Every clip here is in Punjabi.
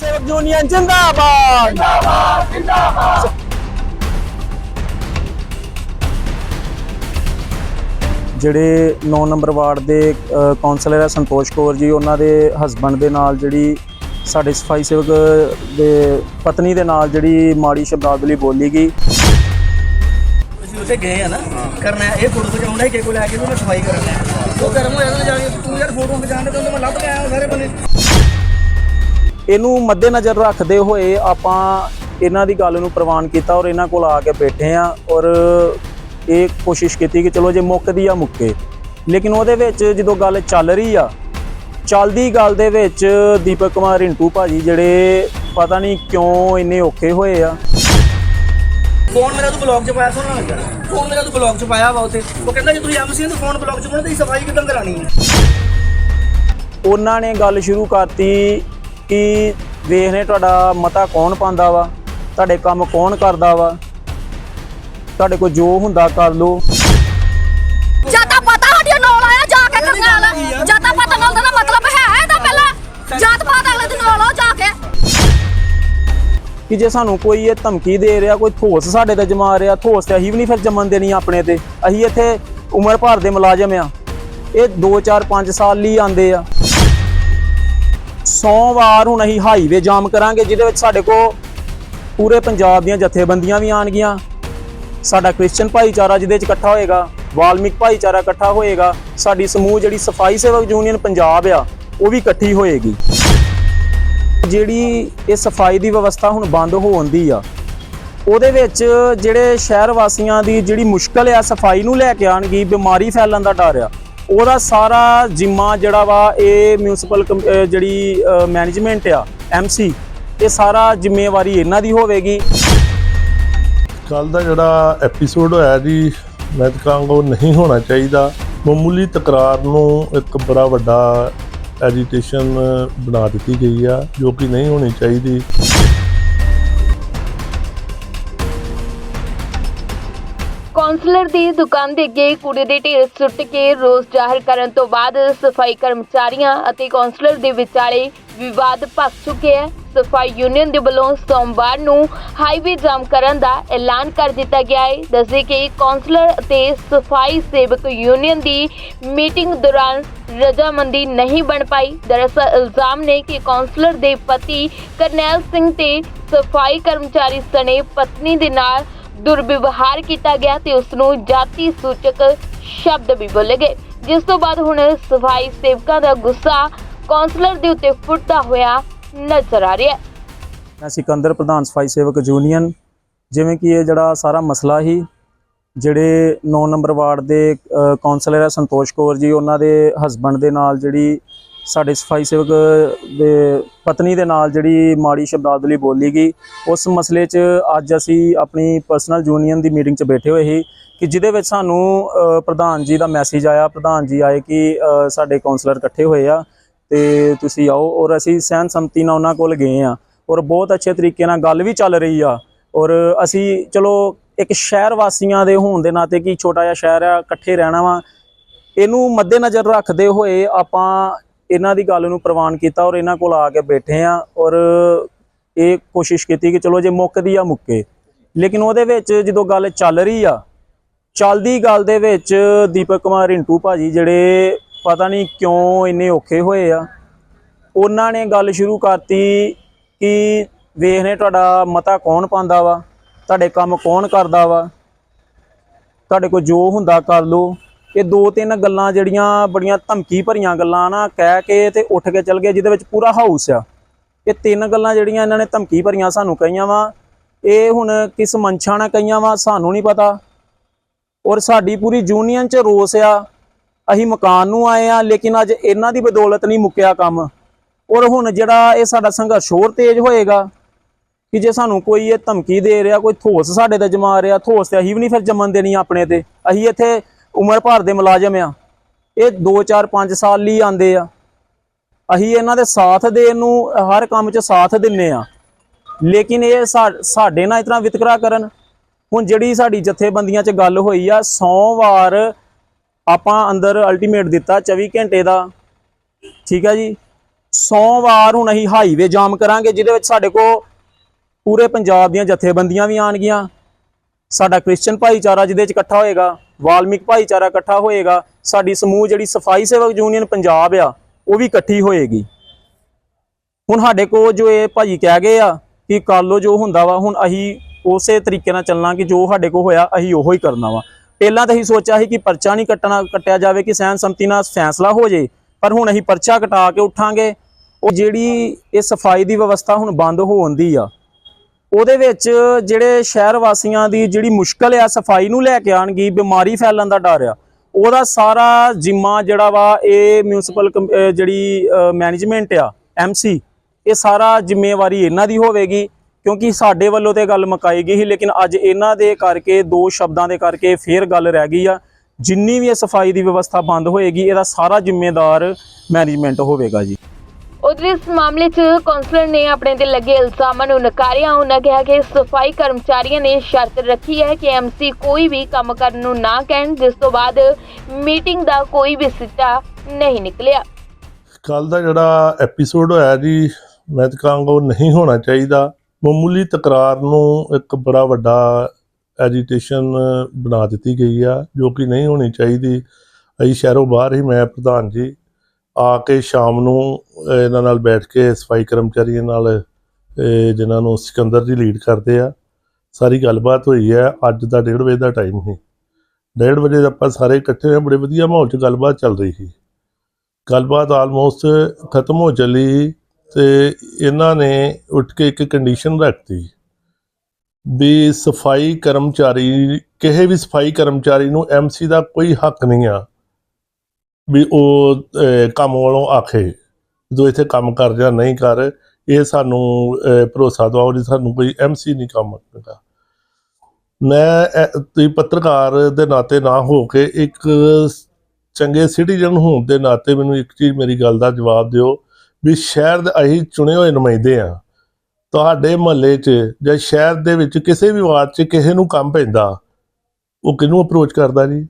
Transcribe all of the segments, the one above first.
ਸੇਵਕ ਯੂਨੀਅਨ ਜਿੰਦਾਬਾਦ। ਜਿੰਦਾਬਾਦ ਜਿੰਦਾਬਾਦ। ਜਿਹੜੇ 9 ਨੰਬਰ ਵਾਰਡ ਦੇ ਕਾਉਂਸਲਰ ਹੈ ਸੰਤੋਸ਼ ਕੌਰ ਜੀ ਉਹਨਾਂ ਦੇ ਹਸਬੰਡ ਦੇ ਨਾਲ ਜਿਹੜੀ ਸਾਡੇ ਸਫ਼ਾਈ ਸੇਵਕ ਦੇ ਪਤਨੀ ਦੇ ਨਾਲ ਜਿਹੜੀ ਮਾੜੀ ਸ਼ਬਦਾਵਲੀ ਬੋਲੀ ਗਈ। ਅਸੀਂ ਉੱਥੇ ਗਏ ਆ ਨਾ ਕਰਨਾ ਇਹ ਫੋਟੋ ਖਿਚਾਉਣਾ ਹੈ ਕਿ ਕੋਲ ਆ ਕੇ ਮੈਂ ਸਫ਼ਾਈ ਕਰਨਾ। ਹੈ। ਉਹ ਗਰਮ ਹੋਇਆ ਨਾ ਜਾ ਕੇ ਤੂੰ ਯਾਰ ਫੋਟੋ ਖਿਚਾਉਣ ਦੇ ਮੈਂ ਲੱਭ ਕੇ ਆਇਆ ਸਾਰੇ ਬੰਦੇ। ਇਹਨੂੰ ਮੱਦੇਨਜ਼ਰ ਰੱਖਦੇ ਹੋਏ ਆਪਾਂ ਇਹਨਾਂ ਦੀ ਗੱਲ ਨੂੰ ਪ੍ਰਵਾਨ ਕੀਤਾ ਔਰ ਇਹਨਾਂ ਕੋਲ ਆ ਕੇ ਬੈਠੇ ਆ ਔਰ ਇਹ ਕੋਸ਼ਿਸ਼ ਕੀਤੀ ਕਿ ਚਲੋ ਜੇ ਮੁੱਕਦੀ ਆ ਮੁੱਕੇ। ਲੇਕਿਨ ਉਹਦੇ ਵਿੱਚ ਜਦੋਂ ਗੱਲ ਚੱਲ ਰਹੀ ਆ ਚੱਲਦੀ ਗੱਲ ਦੇ ਵਿੱਚ ਦੀਪਕ ਕੁਮਾਰ ਰਿੰਟੂ ਭਾਜੀ ਜਿਹੜੇ ਪਤਾ ਨਹੀਂ ਕਿਉਂ ਇੰਨੇ ਔਖੇ ਹੋਏ ਆ। ਫੋਨ ਮੇਰਾ ਤੂੰ ਬਲੌਗ 'ਚ ਪਾਇਆ ਸੋਣਾ ਲੱਗਾ। ਫੋਨ ਮੇਰਾ ਤੂੰ ਬਲੌਗ 'ਚ ਪਾਇਆ ਵਾ ਉੱਥੇ। ਉਹ ਕਹਿੰਦਾ ਜੇ ਤੁਸੀਂ ਐਮਸੀ ਨੂੰ ਫੋਨ ਬਲੌਗ 'ਚ ਪਾਉਣਾ ਤੇ ਸਫ਼ਾਈ ਕਿਦਾਂ ਕਰਾਣੀ ਹੈ? ਉਹਨਾਂ ਨੇ ਗੱਲ ਸ਼ੁਰੂ ਕਰਤੀ ਕਿ ਵੇਖਨੇ ਤੁਹਾਡਾ ਮਤਾ ਕੌਣ ਪਾਉਂਦਾ ਵਾ ਤੁਹਾਡੇ ਕੰਮ ਕੌਣ ਕਰਦਾ ਵਾ ਤੁਹਾਡੇ ਕੋਲ ਜੋ ਹੁੰਦਾ ਕਰ ਲਓ। ਜਾਤਾ ਪਤਾ ਸਾਡੀ ਨਾਲ ਆਇਆ ਜਾ ਕੇ ਕਰਨਾਲ ਜਾਤਾ ਪਤਾ ਨਾਲ ਦਾ ਮਤਲਬ ਹੈ ਇਹਦਾ ਪਹਿਲਾਂ। ਜਾਤ ਪਾਤ ਅਗਲੇ ਦਿਨ ਨਾਲ ਆਓ ਜਾ ਕੇ। ਕਿ ਜੇ ਸਾਨੂੰ ਕੋਈ ਇਹ ਧਮਕੀ ਦੇ ਰਿਹਾ ਕੋਈ ਠੋਸ ਸਾਡੇ ਤੇ ਜਮਾ ਰਿਹਾ ਠੋਸ ਤੇ ਅਸੀਂ ਵੀ ਨਹੀਂ ਫਿਰ ਜੰਮਣ ਦੇਣੀ ਆਪਣੇ ਤੇ। ਅਸੀਂ ਇੱਥੇ ਉਮਰ ਭਰ ਦੇ ਮੁਲਾਜ਼ਮ ਆ। ਇਹ 2 4 5 ਸਾਲ ਲਈ ਆਂਦੇ ਆ। ਸੋਮਵਾਰ ਹੁਣ ਅਸੀਂ ਹਾਈਵੇ ਜਾਮ ਕਰਾਂਗੇ, ਜਿਹਦੇ ਵਿੱਚ ਸਾਡੇ ਕੋਲ ਪੂਰੇ ਪੰਜਾਬ ਦੀਆਂ ਜਥੇਬੰਦੀਆਂ ਵੀ ਆਣਗੀਆਂ ਸਾਡਾ ਕ੍ਰਿਸਚੀਅਨ ਭਾਈਚਾਰਾ ਜਿਹਦੇ ਵਿੱਚ ਇਕੱਠਾ ਹੋਏਗਾ, ਵਾਲਮਿਕ ਭਾਈਚਾਰਾ ਇਕੱਠਾ ਹੋਏਗਾ, ਸਾਡੀ ਸਮੂਹ ਜਿਹੜੀ ਸਫ਼ਾਈ ਸੇਵਕ ਯੂਨੀਅਨ ਪੰਜਾਬ ਆ, ਉਹ ਵੀ ਇਕੱਠੀ ਹੋਏਗੀ। ਜਿਹੜੀ ਇਹ ਸਫ਼ਾਈ ਦੀ ਵਿਵਸਥਾ ਹੁਣ ਬੰਦ ਹੋਣ ਦੀ ਆ, ਉਹਦੇ ਵਿੱਚ ਜਿਹੜੇ ਸ਼ਹਿਰ ਵਾਸੀਆਂ ਦੀ ਜਿਹੜੀ ਮੁਸ਼ਕਲ ਆ, ਸਫ਼ਾਈ ਨੂੰ ਲੈ ਕੇ ਆਣਗੀ ਬਿਮਾਰੀ ਫੈਲਣ ਦਾ ਡਰ ਆ। ਉਹਦਾ ਸਾਰਾ ਜਿੰਮਾ ਜਿਹੜਾ ਵਾ ਇਹ ਮਿਊਨਿਸਪਲ ਜਿਹੜੀ ਮੈਨੇਜਮੈਂਟ ਆ ਐਮਸੀ ਇਹ ਸਾਰਾ ਜ਼ਿੰਮੇਵਾਰੀ ਇਹਨਾਂ ਦੀ ਹੋਵੇਗੀ। ਕੱਲ ਦਾ ਜਿਹੜਾ ਐਪੀਸੋਡ ਹੋਇਆ ਜੀ, ਮੈਂ ਤਾਂ ਕਹਾਂਗਾ ਉਹ ਨਹੀਂ ਹੋਣਾ ਚਾਹੀਦਾ। ਮਾਮੂਲੀ ਤਕਰਾਰ ਨੂੰ ਇੱਕ ਬੜਾ ਵੱਡਾ ਐਜੀਟੇਸ਼ਨ ਬਣਾ ਦਿੱਤੀ ਗਈ ਆ, ਜੋ ਕਿ ਨਹੀਂ ਹੋਣੀ ਚਾਹੀਦੀ। ਕੌਂਸਲਰ ਦੀ ਦੁਕਾਨ ਦੇ ਅੱਗੇ ਕੂੜੇ ਦੇ ਢੇਰ ਸੁੱਟ ਕੇ ਰੋਸ ਜ਼ਾਹਰ ਕਰਨ ਤੋਂ ਬਾਅਦ ਸਫ਼ਾਈ ਕਰਮਚਾਰੀਆਂ ਅਤੇ ਕੌਂਸਲਰ ਦੇ ਵਿਚਾਲੇ ਵਿਵਾਦ ਭਖ ਚੁੱਕਿਆ ਹੈ। ਸਫ਼ਾਈ ਯੂਨੀਅਨ ਦੇ ਵੱਲੋਂ ਸੋਮਵਾਰ ਨੂੰ ਹਾਈਵੇ ਜਾਮ ਕਰਨ ਦਾ ਐਲਾਨ ਕਰ ਦਿੱਤਾ ਗਿਆ ਹੈ। ਦੱਸੇ ਕਿ ਕੌਂਸਲਰ ਅਤੇ ਸਫ਼ਾਈ ਸੇਵਕ ਯੂਨੀਅਨ ਦੀ ਮੀਟਿੰਗ ਦੌਰਾਨ ਰਜਾਮੰਦੀ ਨਹੀਂ ਬਣ ਪਾਈ। ਦਰਅਸਲ ਇਲਜ਼ਾਮ ਨੇ ਕਿ ਕੌਂਸਲਰ ਦੇ ਪਤੀ ਕਰਨੈਲ ਸਿੰਘ ਤੇ ਸਫ਼ਾਈ ਕਰਮਚਾਰੀ ਸਣੇ ਪਤਨੀ ਦੇ ਨਾਲ ਦੁਰਵਿਵਹਾਰ ਕੀਤਾ ਗਿਆ ਤੇ ਉਸ ਨੂੰ ਜਾਤੀ ਸੂਚਕ ਸ਼ਬਦ ਵੀ ਬੋਲੇ ਗਏ, ਜਿਸ ਤੋਂ ਬਾਅਦ ਹੁਣ ਸਫ਼ਾਈ ਸੇਵਕਾਂ ਦਾ ਗੁੱਸਾ ਕੌਂਸਲਰ ਦੇ ਉੱਤੇ ਫੁੱਟਦਾ ਹੋਇਆ ਨਜ਼ਰ ਆ ਰਿਹਾ ਹੈ। ਮੈਂ ਸਿਕੰਦਰ ਪ੍ਰਧਾਨ ਸਫ਼ਾਈ ਸੇਵਕ ਯੂਨੀਅਨ, ਜਿਵੇਂ ਕਿ ਇਹ ਜਿਹੜਾ ਸਾਰਾ ਮਸਲਾ ਹੀ, ਜਿਹੜੇ 9 ਨੰਬਰ ਵਾਰਡ ਦੇ ਕਾਉਂਸਲਰ ਹੈ ਸੰਤੋਸ਼ ਕੌਰ ਜੀ, ਉਹਨਾਂ ਦੇ ਹਸਬੰਡ ਦੇ ਨਾਲ ਜਿਹੜੀ ਸਾਡੇ ਸਫ਼ਾਈ ਸੇਵਕ ਦੇ ਪਤਨੀ ਦੇ ਨਾਲ ਜਿਹੜੀ ਮਾੜੀ ਸ਼ਬਦਾਵਲੀ ਬੋਲੀ ਗਈ, ਉਸ ਮਸਲੇ 'ਚ ਅੱਜ ਅਸੀਂ ਆਪਣੀ ਪਰਸਨਲ ਯੂਨੀਅਨ ਦੀ ਮੀਟਿੰਗ 'ਚ ਬੈਠੇ ਹੋਏ ਸੀ ਕਿ ਜਿਹਦੇ ਵਿੱਚ ਸਾਨੂੰ ਪ੍ਰਧਾਨ ਜੀ ਦਾ ਮੈਸੇਜ ਆਇਆ, ਪ੍ਰਧਾਨ ਜੀ ਆਏ ਕਿ ਸਾਡੇ ਕਾਉਂਸਲਰ ਇਕੱਠੇ ਹੋਏ ਆ ਤੇ ਤੁਸੀਂ ਆਓ ਔਰ ਅਸੀਂ ਸਹਿਨ ਸੰਮਤੀ ਨਾਲ ਉਹਨਾਂ ਕੋਲ ਗਏ ਆ ਔਰ ਬਹੁਤ ਅੱਛੇ ਤਰੀਕੇ ਨਾਲ ਗੱਲ ਵੀ ਚੱਲ ਰਹੀ ਆ ਔਰ ਅਸੀਂ, ਚਲੋ, ਇੱਕ ਸ਼ਹਿਰ ਵਾਸੀਆਂ ਦੇ ਹੋਣ ਦੇ ਨਾਤੇ ਕਿ ਛੋਟਾ ਜਿਹਾ ਸ਼ਹਿਰ ਆ, ਇਕੱਠੇ ਰਹਿਣਾ ਵਾ, ਇਹਨੂੰ ਮੱਦੇਨਜ਼ਰ ਰੱਖਦੇ ਹੋਏ ਆਪਾਂ ਇਹਨਾਂ ਦੀ ਗੱਲ ਨੂੰ ਪ੍ਰਵਾਨ ਕੀਤਾ ਔਰ ਇਹਨਾਂ ਕੋਲ ਆ ਕੇ ਬੈਠੇ ਆ ਔਰ ਇਹ ਕੋਸ਼ਿਸ਼ ਕੀਤੀ ਕਿ ਚਲੋ ਜੇ ਮੁੱਕਦੀ ਆ ਮੁੱਕੇ। ਲੇਕਿਨ ਉਹਦੇ ਵਿੱਚ ਜਦੋਂ ਗੱਲ ਚੱਲ ਰਹੀ ਆ, ਚੱਲਦੀ ਗੱਲ ਦੇ ਵਿੱਚ ਦੀਪਕ ਕੁਮਾਰ ਰਿੰਟੂ ਭਾਜੀ ਜਿਹੜੇ ਪਤਾ ਨਹੀਂ ਕਿਉਂ ਇੰਨੇ ਔਖੇ ਹੋਏ ਆ, ਉਹਨਾਂ ਨੇ ਗੱਲ ਸ਼ੁਰੂ ਕਰਤੀ ਕਿ ਵੇਖਨੇ ਤੁਹਾਡਾ ਮਤਾ ਕੌਣ ਪਾਉਂਦਾ ਵਾ, ਤੁਹਾਡੇ ਕੰਮ ਕੌਣ ਕਰਦਾ ਵਾ, ਤੁਹਾਡੇ ਕੋਲ ਜੋ ਹੁੰਦਾ ਕਰ ਲਓ। ਇਹ ਦੋ ਤਿੰਨ ਗੱਲਾਂ ਜਿਹੜੀਆਂ ਬੜੀਆਂ ਧਮਕੀ ਭਰੀਆਂ ਗੱਲਾਂ ਨਾ ਕਹਿ ਕੇ ਤੇ ਉੱਠ ਕੇ ਚੱਲ ਗਏ, ਜਿਹਦੇ ਵਿੱਚ ਪੂਰਾ ਹਾਊਸ ਆ। ਇਹ ਤਿੰਨ ਗੱਲਾਂ ਜਿਹੜੀਆਂ ਇਹਨਾਂ ਨੇ ਧਮਕੀ ਭਰੀਆਂ ਸਾਨੂੰ ਕਹੀਆਂ ਵਾ। ਇਹ ਹੁਣ ਕਿਸ ਮਨਸ਼ਾ ਨਾਲ ਕਹੀਆਂ ਵਾ, ਸਾਨੂੰ ਨਹੀਂ ਪਤਾ। ਔਰ ਸਾਡੀ ਪੂਰੀ ਯੂਨੀਅਨ 'ਚ ਰੋਸ ਆ। ਅਸੀਂ ਮਕਾਨ ਨੂੰ ਆਏ ਆ, ਲੇਕਿਨ ਅੱਜ ਇਹਨਾਂ ਦੀ ਬਦੌਲਤ ਨਹੀਂ ਮੁੱਕਿਆ ਕੰਮ। ਔਰ ਹੁਣ ਜਿਹੜਾ ਇਹ ਸਾਡਾ ਸੰਘਰਸ਼ ਹੋਰ ਤੇਜ਼ ਹੋਏਗਾ ਕਿ ਜੇ ਸਾਨੂੰ ਕੋਈ ਇਹ ਧਮਕੀ ਦੇ ਰਿਹਾ, ਕੋਈ ਠੋਸ ਸਾਡੇ ਤੇ ਜਮਾ ਰਿਹਾ ਥੋਸ ਤੇ ਅਸੀਂ ਵੀ ਨਹੀਂ ਫਿਰ ਜੰਮਣ ਦੇਣੀ ਆਪਣੇ ਤੇ। ਅਸੀਂ ਇੱਥੇ ਉਮਰ ਭਰ ਦੇ ਮੁਲਾਜ਼ਮ ਆ। ਇਹ 2 4 5 ਸਾਲ ਲਈ ਆਂਦੇ ਆ। ਅਸੀਂ ਇਹਨਾਂ ਦੇ ਸਾਥ ਦੇਣ ਨੂੰ ਹਰ ਕੰਮ 'ਚ ਸਾਥ ਦਿੰਨੇ ਆ। ਲੇਕਿਨ ਇਹ ਸਾਡੇ ਨਾਲ ਇਤਨਾ ਵਿਤਕਰਾ ਕਰਨ, ਹੁਣ ਜਿਹੜੀ ਸਾਡੀ ਜਥੇਬੰਦੀਆਂ 'ਚ ਗੱਲ ਹੋਈ ਆ, ਸੋਮਵਾਰ ਆਪਾਂ ਅੰਦਰ ਅਲਟੀਮੇਟ ਦਿੱਤਾ 24 ਘੰਟੇ ਦਾ। ਠੀਕ ਹੈ ਜੀ? ਸੋਮਵਾਰ ਹੁਣ ਅਸੀਂ ਹਾਈਵੇ ਜਾਮ ਕਰਾਂਗੇ, ਜਿਹਦੇ ਵਿੱਚ ਸਾਡੇ ਕੋਲ ਪੂਰੇ ਪੰਜਾਬ ਦੀਆਂ ਜਥੇਬੰਦੀਆਂ ਵੀ ਆਣਗੀਆਂ ਸਾਡਾ ਕ੍ਰਿਸਚੀਅਨ ਭਾਈਚਾਰਾ ਜਿਹਦੇ 'ਚ ਇਕੱਠਾ ਹੋਏਗਾ। ਵਾਲਮਿਕ ਭਾਈਚਾਰਾ ਇਕੱਠਾ ਹੋਏਗਾ, ਸਾਡੀ ਸਮੂਹ ਜਿਹੜੀ ਸਫ਼ਾਈ ਸੇਵਕ ਯੂਨੀਅਨ ਪੰਜਾਬ ਆ, ਉਹ ਵੀ ਇਕੱਠੀ ਹੋਏਗੀ। ਹੁਣ ਸਾਡੇ ਕੋਲ ਜੋ ਇਹ ਭਾਜੀ ਕਹਿ ਗਏ ਆ ਕਿ ਕਰ ਜੋ ਹੁੰਦਾ ਵਾ, ਹੁਣ ਅਸੀਂ ਉਸੇ ਤਰੀਕੇ ਨਾਲ ਚੱਲਣਾ ਕਿ ਜੋ ਸਾਡੇ ਕੋਲ ਹੋਇਆ, ਅਸੀਂ ਉਹੋ ਹੀ ਕਰਨਾ ਵਾ। ਪਹਿਲਾਂ ਤਾਂ ਅਸੀਂ ਸੋਚਿਆ ਸੀ ਕਿ ਪਰਚਾ ਨਹੀਂ ਕੱਟਣਾ, ਕੱਟਿਆ ਜਾਵੇ ਕਿ ਸਹਿਨ ਸੰਮਤੀ ਨਾਲ ਫੈਸਲਾ ਹੋ ਜੇ, ਪਰ ਹੁਣ ਅਸੀਂ ਪਰਚਾ ਕਟਾ ਕੇ ਉੱਠਾਂਗੇ। ਉਹ ਜਿਹੜੀ ਇਹ ਸਫ਼ਾਈ ਦੀ ਵਿਵਸਥਾ ਹੁਣ ਬੰਦ ਹੋਣ ਦੀ ਆ ਉਹਦੇ ਵਿੱਚ ਜਿਹੜੇ ਸ਼ਹਿਰ ਵਾਸੀਆਂ ਦੀ ਜਿਹੜੀ ਮੁਸ਼ਕਲ ਆ, ਸਫ਼ਾਈ ਨੂੰ ਲੈ ਕੇ ਆਣਗੀ ਬਿਮਾਰੀ ਫੈਲਣ ਦਾ ਡਰ ਆ, ਉਹਦਾ ਸਾਰਾ ਜਿੰਮਾ ਜਿਹੜਾ ਵਾ, ਇਹ ਮਿਊਨਿਸਪਲ ਜਿਹੜੀ ਮੈਨੇਜਮੈਂਟ ਆ ਐਮਸੀ ਇਹ ਸਾਰਾ ਜ਼ਿੰਮੇਵਾਰੀ ਇਹਨਾਂ ਦੀ ਹੋਵੇਗੀ, ਕਿਉਂਕਿ ਸਾਡੇ ਵੱਲੋਂ ਤੇ ਗੱਲ ਮਕਾਈ ਗਈ ਸੀ, ਲੇਕਿਨ ਅੱਜ ਇਹਨਾਂ ਦੇ ਕਰਕੇ, ਦੋ ਸ਼ਬਦਾਂ ਦੇ ਕਰਕੇ ਫੇਰ ਗੱਲ ਰਹਿ ਗਈ ਆ, ਜਿੰਨੀ ਵੀ ਇਹ ਸਫ਼ਾਈ ਦੀ ਵਿਵਸਥਾ ਬੰਦ ਹੋਏਗੀ, ਇਹਦਾ ਸਾਰਾ ਜ਼ਿੰਮੇਦਾਰ ਮੈਨੇਜਮੈਂਟ ਹੋਵੇਗਾ ਜੀ। ਉਧਰ ਇਸ ਮਾਮਲੇ 'ਚ ਕੌਂਸਲਰ ਨੇ ਆਪਣੇ ਤੇ ਲੱਗੇ ਇਲਜ਼ਾਮਾਂ ਨੂੰ ਨਕਾਰਿਆ। ਉਹਨਾਂ ਕਿਹਾ ਕਿ ਸਫ਼ਾਈ ਕਰਮਚਾਰੀਆਂ ਨੇ ਸ਼ਰਤ ਰੱਖੀ ਹੈ ਕਿ ਐਮਸੀ ਕੋਈ ਵੀ ਕੰਮ ਕਰਨ ਨੂੰ ਨਾ ਕਹਿਣ, ਜਿਸ ਤੋਂ ਬਾਅਦ ਮੀਟਿੰਗ ਦਾ ਕੋਈ ਵੀ ਸਿੱਟਾ ਨਹੀਂ ਨਿਕਲਿਆ। ਕੱਲ ਦਾ ਜਿਹੜਾ ਐਪੀਸੋਡ ਹੋਇਆ ਜੀ, ਮੈਂ ਤਾਂ ਕਹਾਂਗਾ ਉਹ ਨਹੀਂ ਹੋਣਾ ਚਾਹੀਦਾ। ਮਾਮੂਲੀ ਤਕਰਾਰ ਨੂੰ ਇੱਕ ਬੜਾ ਵੱਡਾ ਐਜੀਟੇਸ਼ਨ ਬਣਾ ਦਿੱਤੀ ਗਈ ਆ, ਜੋ ਕਿ ਨਹੀਂ ਹੋਣੀ ਚਾਹੀਦੀ। ਅਸੀਂ ਸ਼ਹਿਰੋਂ ਬਾਹਰ ਹੀ, ਮੈਂ ਪ੍ਰਧਾਨ ਜੀ ਆ ਕੇ ਸ਼ਾਮ ਨੂੰ ਇਹਨਾਂ ਨਾਲ ਬੈਠ ਕੇ ਸਫ਼ਾਈ ਕਰਮਚਾਰੀਆਂ ਨਾਲ ਅਹ, ਜਿਨ੍ਹਾਂ ਨੂੰ ਸਿਕੰਦਰ ਜੀ ਲੀਡ ਕਰਦੇ ਆ ਸਾਰੀ ਗੱਲਬਾਤ ਹੋਈ ਹੈ। ਅੱਜ ਦਾ 1:30 ਵਜੇ ਦਾ ਟਾਈਮ ਸੀ। 1:30 ਵਜੇ ਆਪਾਂ ਸਾਰੇ ਇਕੱਠੇ ਹੋਏ ਬੜੇ ਵਧੀਆ ਮਾਹੌਲ 'ਚ ਗੱਲਬਾਤ ਚੱਲ ਰਹੀ ਸੀ। ਗੱਲਬਾਤ ਆਲਮੋਸਟ ਖਤਮ ਹੋ ਚੱਲੀ ਤੇ ਇਹਨਾਂ ਨੇ ਉੱਠ ਕੇ ਇੱਕ ਕੰਡੀਸ਼ਨ ਰੱਖਤੀ ਵੀ ਸਫ਼ਾਈ ਕਰਮਚਾਰੀ ਕਿਸੇ ਵੀ ਸਫ਼ਾਈ ਕਰਮਚਾਰੀ ਨੂੰ ਐਮਸੀ ਦਾ ਕੋਈ ਹੱਕ ਨਹੀਂ ਆ। ਵੀ ਉਹ ਕੰਮ ਵਾਲੋਂ ਆਖੇ ਜੋ ਇੱਥੇ ਕੰਮ ਕਰ ਜਾਂ ਨਹੀਂ ਕਰ, ਇਹ ਸਾਨੂੰ ਭਰੋਸਾ ਦਿਵਾਓ ਜੀ ਸਾਨੂੰ ਕੋਈ ਐਮਸੀ ਨਹੀਂ ਕੰਮ ਕਰਦਾ। ਮੈਂ ਤੁਸੀਂ ਪੱਤਰਕਾਰ ਦੇ ਨਾਤੇ ਨਾ ਹੋ ਕੇ ਇੱਕ ਚੰਗੇ ਸਿਟੀਜ਼ਨ ਹੋਣ ਦੇ ਨਾਤੇ ਮੈਨੂੰ ਇੱਕ ਚੀਜ਼ ਮੇਰੀ ਗੱਲ ਦਾ ਜਵਾਬ ਦਿਓ ਵੀ ਸ਼ਹਿਰ ਦੇ ਅਸੀਂ ਚੁਣੇ ਹੋਏ ਨੁਮਾਇੰਦੇ ਆ ਤੁਹਾਡੇ ਮਹੱਲੇ 'ਚ ਜਾਂ ਸ਼ਹਿਰ ਦੇ ਵਿੱਚ ਕਿਸੇ ਵੀ ਵਾਰਡ 'ਚ ਕਿਸੇ ਨੂੰ ਕੰਮ ਪੈਂਦਾ, ਉਹ ਕਿਹਨੂੰ ਅਪਰੋਚ ਕਰਦਾ ਜੀ?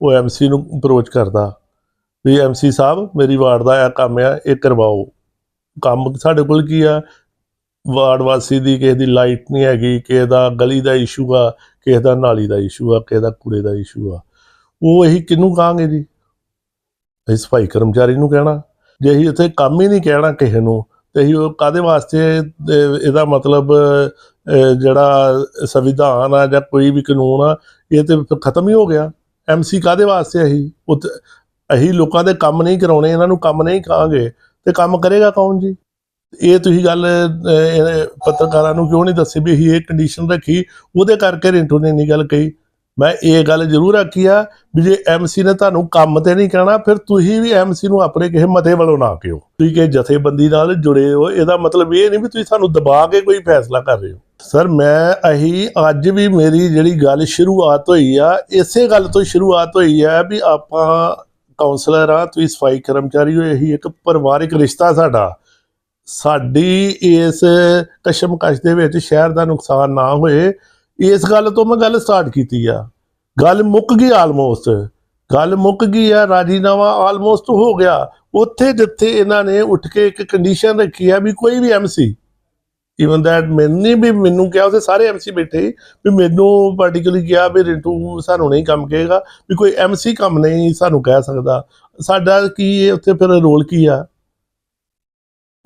ਉਹ ਐਮਸੀ ਨੂੰ ਅਪਰੋਚ ਕਰਦਾ। ਵੀ ਐਮਸੀ ਸਾਹਿਬ, ਮੇਰੀ ਵਾਰਡ ਦਾ ਆ ਕੰਮ ਆ, ਇਹ ਕਰਵਾਓ। ਕੰਮ ਸਾਡੇ ਕੋਲ ਕੀ ਆ? ਵਾਰਡ ਵਾਸੀ ਦੀ ਕਿਸੇ ਦੀ ਲਾਈਟ ਨਹੀਂ ਹੈਗੀ, ਕਿਸੇ ਦਾ ਗਲੀ ਦਾ ਇਸ਼ੂ ਆ, ਕਿਸੇ ਦਾ ਨਾਲੀ ਦਾ ਇਸ਼ੂ ਆ, ਕਿਸੇ ਦਾ ਕੂੜੇ ਦਾ ਇਸ਼ੂ ਆ। ਉਹ ਅਸੀਂ ਕਿਹਨੂੰ ਕਹਾਂਗੇ ਜੀ? ਅਸੀਂ ਸਫ਼ਾਈ ਕਰਮਚਾਰੀ ਨੂੰ ਕਹਿਣਾ। ਜੇ ਅਸੀਂ ਇੱਥੇ ਕੰਮ ਹੀ ਨਹੀਂ ਕਹਿਣਾ ਕਿਸੇ ਨੂੰ, ਤੇ ਅਸੀਂ ਉਹ ਕਾਦੇ ਵਾਸਤੇ ਇਹਦਾ ਮਤਲਬ ਜਿਹੜਾ ਸੰਵਿਧਾਨ ਆ ਜਾਂ ਕੋਈ ਵੀ ਕਾਨੂੰਨ ਆ, ਇਹ ਤੇ ਖਤਮ ਹੀ ਹੋ ਗਿਆ। ਐਮਸੀ ਕਾਦੇ ਵਾਸਤੇ ਅਸੀਂ? ਉੱਥੇ ਅਸੀਂ ਲੋਕਾਂ ਦੇ ਕੰਮ ਨਹੀਂ ਕਰਾਉਣੇ, ਇਹਨਾਂ ਨੂੰ ਕੰਮ ਨਹੀਂ ਕਹਾਂਗੇ ਤੇ ਕੰਮ ਕਰੇਗਾ ਕੌਣ ਜੀ? ਇਹ ਤੁਸੀਂ ਗੱਲ ਪੱਤਰਕਾਰਾਂ ਨੂੰ ਕਿਉਂ ਨਹੀਂ ਦੱਸੀ ਵੀ ਅਸੀਂ ਇਹ ਕੰਡੀਸ਼ਨ ਰੱਖੀ? ਉਹਦੇ ਕਰਕੇ ਰਿੰਟੂ ਨੇ ਨਹੀਂ ਗੱਲ ਕਹੀ। ਮੈਂ ਇਹ ਗੱਲ ਜ਼ਰੂਰ ਆਖੀ ਆ ਵੀ ਜੇ ਐਮਸੀ ਨੇ ਤੁਹਾਨੂੰ ਕੰਮ ਤੇ ਨਹੀਂ ਕਹਿਣਾ, ਫਿਰ ਤੁਸੀਂ ਵੀ ਐਮਸੀ ਨੂੰ ਆਪਣੇ ਕਿਸੇ ਮਤੇ ਵੱਲੋਂ ਨਾ ਕਿਓ ਤੁਸੀਂ ਕਿ ਜਥੇਬੰਦੀ ਨਾਲ ਜੁੜੇ ਹੋ, ਇਹਦਾ ਮਤਲਬ ਇਹ ਨਹੀਂ ਵੀ ਤੁਸੀਂ ਸਾਨੂੰ ਦਬਾ ਕੇ ਕੋਈ ਫੈਸਲਾ ਕਰ ਰਹੇ ਹੋ। ਸਰ, ਮੈਂ ਅਹੀ ਅੱਜ ਵੀ ਮੇਰੀ ਜਿਹੜੀ ਗੱਲ ਸ਼ੁਰੂਆਤ ਹੋਈ ਆ, ਇਸੇ ਗੱਲ ਤੋਂ ਸ਼ੁਰੂਆਤ ਹੋਈ ਆ ਵੀ ਆਪਾਂ ਕਾਉਂਸਲਰ ਆ, ਤੁਸੀਂ ਸਫ਼ਾਈ ਕਰਮਚਾਰੀ ਹੋ, ਇਹੀ ਇੱਕ ਪਰਿਵਾਰਿਕ ਰਿਸ਼ਤਾ ਸਾਡਾ। ਸਾਡੀ ਇਸ ਕਸ਼ਮਕਸ਼ ਦੇ ਵਿੱਚ ਸ਼ਹਿਰ ਦਾ ਨੁਕਸਾਨ ਨਾ ਹੋਏ, ਇਸ ਗੱਲ ਤੋਂ ਮੈਂ ਗੱਲ ਸਟਾਰਟ ਕੀਤੀ ਆ। ਗੱਲ ਮੁੱਕ ਗਈ ਆਲਮੋਸਟ ਗੱਲ ਮੁੱਕ ਗਈ ਆ, ਰਾਜੀਨਾਮਾ ਆਲਮੋਸਟ ਹੋ ਗਿਆ। ਉੱਥੇ ਜਿੱਥੇ ਇਹਨਾਂ ਨੇ ਉੱਠ ਕੇ ਇੱਕ ਕੰਡੀਸ਼ਨ ਰੱਖੀ ਆ ਵੀ ਕੋਈ ਵੀ ਐਮਸੀ ਇਵਨ ਦੈਟ ਮੈਨੇ ਵੀ ਮੈਨੂੰ ਕਿਹਾ, ਉਸੇ ਸਾਰੇ ਐਮਸੀ ਬੈਠੇ ਸੀ, ਵੀ ਮੈਨੂੰ ਪਾਰਟਿਕੂਲਰਲੀ ਕਿਹਾ ਵੀ ਰਿੰਟੂ ਸਾਨੂੰ ਨਹੀਂ ਕੰਮ ਕਹੇਗਾ, ਵੀ ਕੋਈ ਐਮਸੀ ਕੰਮ ਨਹੀਂ ਸਾਨੂੰ ਕਹਿ ਸਕਦਾ। ਸਾਡਾ ਕੀ ਇਹ ਉੱਥੇ ਫਿਰ ਰੋਲ ਕੀ ਆ?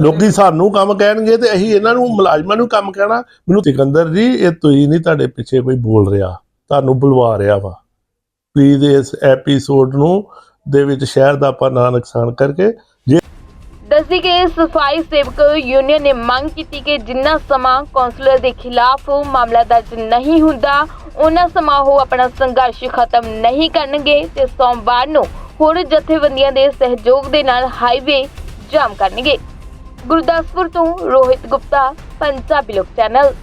ਲੋਕੀ ਸਾਨੂੰ ਕੰਮ ਕਹਿਣਗੇ ਤੇ ਅਸੀਂ ਇਹਨਾਂ ਨੂੰ, ਮੁਲਾਜ਼ਮਾਂ ਨੂੰ ਕੰਮ ਕਹਿਣਾ। ਮੈਨੂੰ ਸਿਕੰਦਰ ਜੀ, ਇਹ ਤੁਸੀਂ ਨਹੀਂ ਤੁਹਾਡੇ ਪਿੱਛੇ ਕੋਈ ਬੋਲ ਰਿਹਾ। ਤੁਹਾਨੂੰ ਬੁਲਵਾ ਰਿਹਾ ਵਾ। ਪਲੀਜ਼ ਇਸ ਐਪੀਸੋਡ ਨੂੰ ਦੇ ਵਿੱਚ ਸ਼ਹਿਰ ਦਾ ਆਪਾਂ ਨਾ ਨੁਕਸਾਨ ਕਰਕੇ ਜੇ ਦੱਸੀ ਕਿ ਸਫ਼ਾਈ ਸੇਵਕ ਯੂਨੀਅਨ ਨੇ ਮੰਗ ਕੀਤੀ ਕਿ ਜਿੰਨਾ ਸਮਾਂ ਕੌਂਸਲਰ ਦੇ ਖਿਲਾਫ ਮਾਮਲਾ ਦਰਜ ਨਹੀਂ ਹੁੰਦਾ ਉਹਨਾਂ ਸਮਾਂ ਉਹ ਆਪਣਾ ਸੰਘਰਸ਼ ਖਤਮ ਨਹੀਂ ਕਰਨਗੇ ਤੇ ਸੋਮਵਾਰ ਨੂੰ ਹੋਰ ਜਥੇਬੰਦੀਆਂ ਦੇ ਸਹਿਯੋਗ ਦੇ ਨਾਲ ਹਾਈਵੇ ਜਾਮ ਕਰਨਗੇ। ਗੁਰਦਾਸਪੁਰ ਤੋਂ ਰੋਹਿਤ ਗੁਪਤਾ, ਪੰਜਾਬੀ ਲੋਕ ਚੈਨਲ।